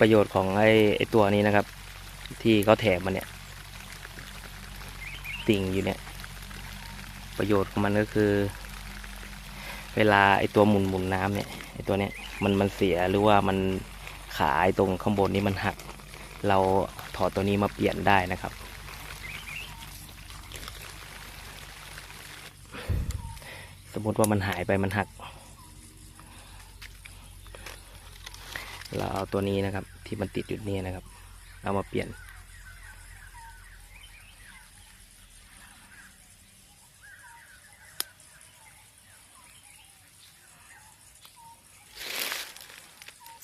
ประโยชน์ของไอ้ไอตัวนี้นะครับ ที่เขาแถมมาเนี่ย ติ่งอยู่เนี่ย ประโยชน์ของมันก็คือ เวลาไอ้ตัวหมุนหมุนน้ำเนี่ยไอ้ตัวเนี้ยมันมันเสียหรือว่ามันขาไอ้ตรงข้างบนนี้มันหัก เราถอดตัวนี้มาเปลี่ยนได้นะครับ สมมติว่ามันหายไปมันหัก เราเอาตัวนี้นะครับ ที่มันติดอยู่นี่นะครับ เอามาเปลี่ยน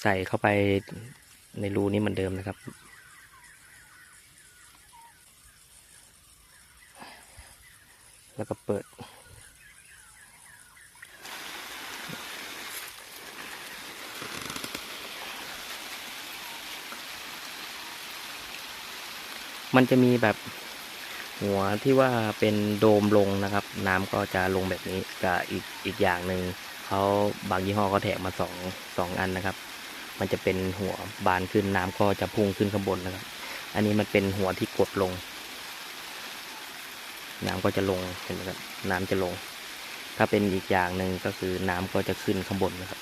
ใส่เข้าไปในรูนี้เหมือนเดิมนะครับแล้วก็เปิด มันจะมีแบบหัวที่ว่าเป็นโดมลงนะครับ น้ำก็จะลงแบบนี้กับอีกอีกอย่างหนึ่งเขาบางยี่ห้อเขาแถมมาสองสองอันนะครับ มันจะเป็นหัวบานขึ้นน้ำก็จะพุ่งขึ้นข้างบนนะครับ อันนี้มันเป็นหัวที่กดลง น้ำก็จะลงเห็นไหมครับน้ำจะลง ถ้าเป็นอีกอย่างหนึ่งก็คือน้ำก็จะขึ้นข้างบนนะครับ